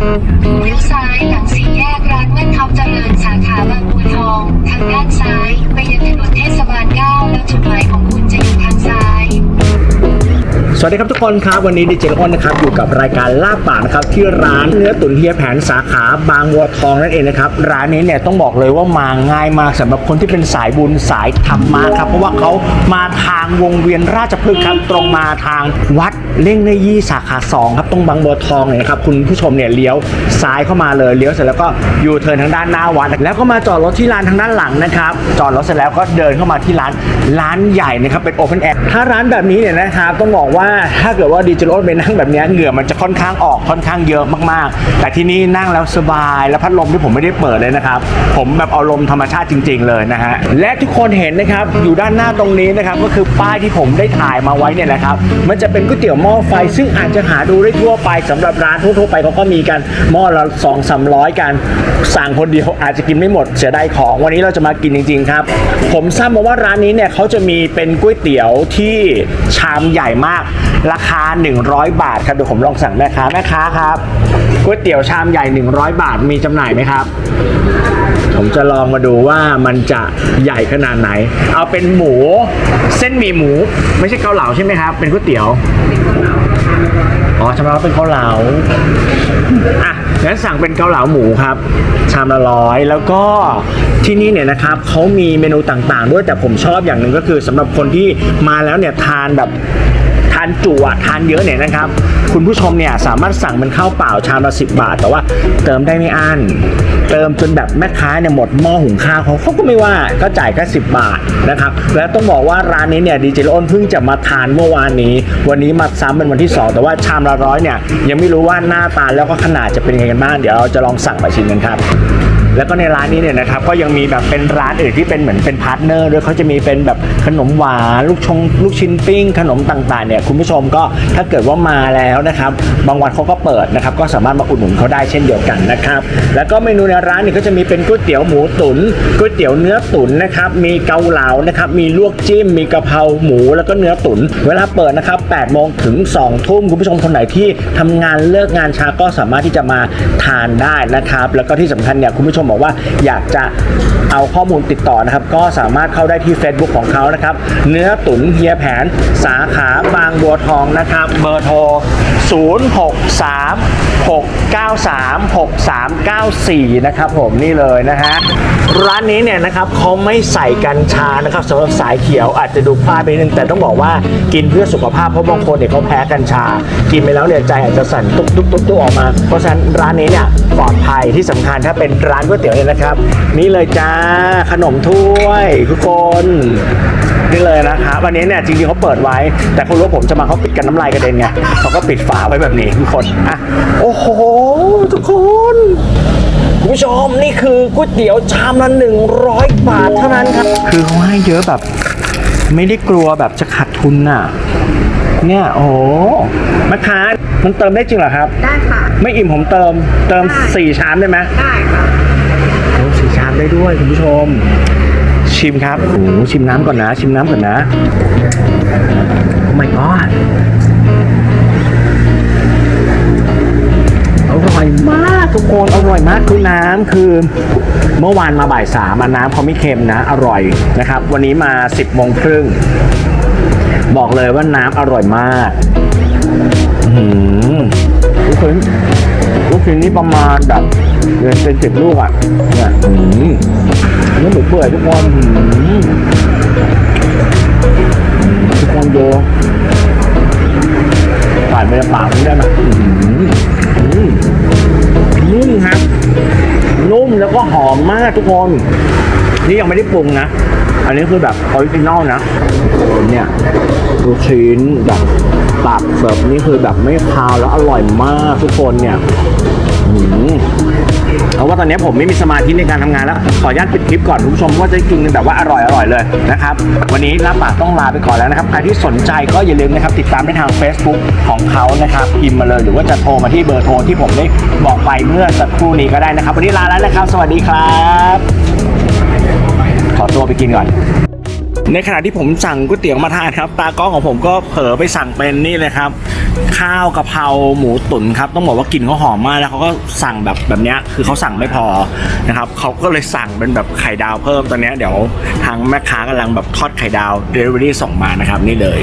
เลี้ยวซ้ายหลังสี่แยกร้านแว่นท็อปเจริญสาขาบางบัวทอง ทางด้านซ้าย ไปยังถนนเทศบาลเก้าแล้วจุดหมายของคุณ สวัสดีครับทุกคนครับวันนี้ดีเจอ้นนะครับอยู่กับรายการล่าป่านะครับที่ร้านเนื้อตุ๋นเฮียแผนสาขาบางวัวทองนั่นเองนะครับร้านนี้เนี่ยต้องบอกเลยว่ามาง่ายมากสำหรับคนที่เป็นสายบุญสายธรรมะครับเพราะว่าเขามาทางวงเวียนราชพฤกษ์ครับตรงมาทางวัดเล่งเนยี่สาขาสองครับตรงบางบัวทองเนี่ยนะครับคุณผู้ชมเนี่ยเลี้ยวซ้ายเข้ามาเลยเลี้ยวเสร็จแล้วก็ยูเทิร์นทางด้านหน้าวัด แล้วก็มาจอดรถที่ร้านทางด้านหลังนะครับจอดรถเสร็จแล้วก็เดินเข้ามาที่ร้านร้านใหญ่นะครับเป็นโอเพนแอร์ถ้าร้านแบบนี้เนี่ยนะครับต้องบอกว่าถ้าเกิดว่าดีเจโรไปนั่งแบบนี้เหงื่อมันจะค่อนข้างออกค่อนข้างเยอะมากๆ แต่ที่นี่นั่งแล้วสบาย แล้วพัดลมที่ผมไม่ได้เปิดเลยนะครับ ผมแบบเอาลมธรรมชาติจริง ๆ เลยนะฮะ และทุกคนเห็นนะครับ อยู่ด้านหน้าตรงนี้นะครับ ก็คือป้ายที่ผมได้ถ่ายมาไว้เนี่ยนะครับ มันจะเป็นก๋วยเตี๋ยวหม้อไฟ ซึ่งอาจจะหาดูได้ทั่วไปสำหรับร้านทั่วๆไปเขาก็มีกันหม้อละสองสามร้อยกัน สั่งคนเดียวอาจจะกินไม่หมดเสียดายของ วันนี้เราจะมากินจริง ๆ ครับ ผมทราบมาว่าร้านนี้เนี่ยเขาจะมีเป็นก๋วยเตี๋ยวที่ชามใหญ่มาก ราคา 100 บาทครับเดี๋ยวผมลองสั่งแม่ค้าแม่ค้าครับก๋วยเตี๋ยวชามใหญ่ 100 บาทมีจำหน่ายไหมครับ ผมจะลองมาดูว่ามันจะใหญ่ขนาดไหน เอาเป็นหมู เส้นหมี่หมู ไม่ใช่เกาเหลาใช่ไหมครับ เป็นก๋วยเตี๋ยวอ๋อชามละเป็นเกาเหลาอะงั้นสั่งเป็นเกาเหลาหมูครับ ชามละร้อยแล้วก็ที่นี่เนี่ยนะครับเขามีเมนูต่างๆ ด้วยแต่ผมชอบอย่างหนึ่งก็คือสำหรับคนที่มาแล้วเนี่ยทานแบบานจุอะทานเยอะเนี่ยนะครับ คุณผู้ชมเนี่ยสามารถสั่งเป็นข้าวเปล่าชามละสิบาท แต่ว่าเติมได้ไม่อั้นเติมจนแบบแม่ค้าเนี่ยหมดหม้อหุงข้าวเขาเขาก็ไม่ว่าก็จ่ายแค่สิบาทนะครับและต้องบอกว่าร้านนี้เนี่ยดีเจโอนเพิ่งจะมาทานเมื่อวานนี้ วันนี้มาซ้ำเป็นวันที่ 2 แต่ว่าชามละร้อยเนี่ยยังไม่รู้ว่าหน้าตาแล้วก็ขนาดจะเป็นยังไงกันบ้างเดี๋ยวเราจะลองสั่งมาชิมกันครับ แล้วก็ในร้านนี้เนี่ยนะครับก็ยังมีแบบเป็นร้านอื่นที่เป็นเหมือนเป็นพาร์ทเนอร์ด้วยเขาจะมีเป็นแบบขนมหวานลูกชงลูกชิ้นปิ้ง ขนมต่างๆเนี่ยคุณผู้ชมก็ถ้าเกิดว่ามาแล้วนะครับบางวันเขาก็เปิดนะครับก็สามารถมาอุดหนุนเขาได้เช่นเดียวกันนะครับแล้วก็เมนูในร้านนี่ก็จะมีเป็นก๋วยเตี๋ยวหมูตุ๋นก๋วยเตี๋ยวเนื้อตุ๋นนะครับมีเกาเหลานะครับมีลวกจิ้ม มีกะเพราหมูแล้วก็เนื้อตุ๋นเวลาเปิดนะครับ8โมงถึง2ทุ่มคุณผู้ชมคนไหนที่ทำงานเลิกงานช้าก็สามารถที่จะมาทานได้นะครับแล้วก็ที่สำคัญเนี่ยคุณผู้ชมบอกว่าอยากจะเอาข้อมูลติดต่อนะครับ ก็สามารถเข้าได้ที่ Facebook ของเขานะครับ เนื้อตุ๋นเฮียแผนสาขาบางบัวทองนะครับ เบอร์โทร 0636936394 นะครับผมนี่เลยนะฮะ ร้านนี้เนี่ยนะครับเขาไม่ใส่กัญชานะครับสำหรับสายเขียวอาจจะดูพลาดไปนิดนึงแต่ต้องบอกว่ากินเพื่อสุขภาพเพราะบางคนเนี่ยเขาแพ้กัญชา กินไปแล้วเนี่ยใจอาจจะสั่นตุ๊บตุ๊บตุ๊บตุ๊บออกมา เพราะฉะนั้นร้านนี้เนี่ยปลอดภัยที่สำคัญถ้าเป็นร้านก๋วยเตี๋ยวเนี่ยนะครับ นี่เลยจ้าขนมถ้วยทุกคนนี่เลยนะครับวันนี้เนี่ยจริงๆเขาเปิดไว้ แต่คุณรู้ว่าผมจะมาเขาปิดกันน้ำลายกระเด็นไงเขาก็ปิดฝาไว้แบบนี้ทุกคนอะโอ้โหทุกคน คุณผู้ชมนี่คือก๋วยเตี๋ยวชามละ100 บาทเท่านั้นครับ คือเขาให้เยอะแบบ ไม่ได้กลัวแบบจะขาดทุนน่ะ เนี่ยโอ้โหแมค้ามันเติมได้จริงเหรอครับ ได้ค่ะ ไม่อิ่มผมเติมเติมได้ สี่ชามได้ไหมได้ค่ะ เติมสี่ชามได้ด้วยคุณผู้ชม ชิมครับโอ้โหชิมน้ำก่อนนะ ชิมน้ำก่อนนะ โอ้ my god อร่อยมากทุกคนอร่อยมากคือน้ำคือเมื่อวานมาบ่ายสามน้ำเขาไม่เค็มนะ อร่อยนะครับ วันนี้มา 10โมงครึ่งบอกเลยว่าน้ำอร่อยมากอื้อหือลูกชิ้นลูกชิ้นนี่ประมาณแบบเป็นสิบลูกอะเนี่ยอื้อหือเนื้อหมูเปื่อยทุกคนหือทุกคนโยผ่านไปในปากนี้ได้ไหม แล้วก็หอมมากทุกคน นี่ยังไม่ได้ปรุงนะ อันนี้คือแบบออริจินอลนะเนี่ยลูกชิ้นแบบตัดเสิร์ฟนี่คือแบบไม่คาวแล้วอร่อยมากทุกคนเนี่ย เพราะว่าตอนนี้ผมไม่มีสมาธิในการทำงานแล้ว ขออนุญาตปิดคลิปก่อนคุณผู้ชมว่าจะกินแบบว่าอร่อยอร่อยเลยนะครับ วันนี้รับปากต้องลาไปก่อนแล้วนะครับ ใครที่สนใจก็อย่าลืมนะครับติดตามได้ทาง Facebook ของเขานะครับพิมพ์มาเลยหรือว่าจะโทรมาที่เบอร์โทรที่ผมได้บอกไปเมื่อสักครู่นี้ก็ได้นะครับ วันนี้ลาแล้วนะครับ สวัสดีครับ ขอตัวไปกินก่อน ในขณะที่ผมสั่งก๋วยเตี๋ยวมาทานครับ ตากล้องของผมก็เผลอไปสั่งเป็นนี่เลยครับ ข้าวกะเพราหมูตุ๋นครับ ต้องบอกว่ากลิ่นเขาหอมมากแล้วเขาก็สั่งแบบแบบเนี้ยคือเขาสั่งไม่พอนะครับเขาก็เลยสั่งเป็นแบบไข่ดาวเพิ่มตอนนี้เดี๋ยวทางแม่ค้ากำลังแบบทอดไข่ดาวเดลิเวอรี่ส่งมานะครับนี่เลย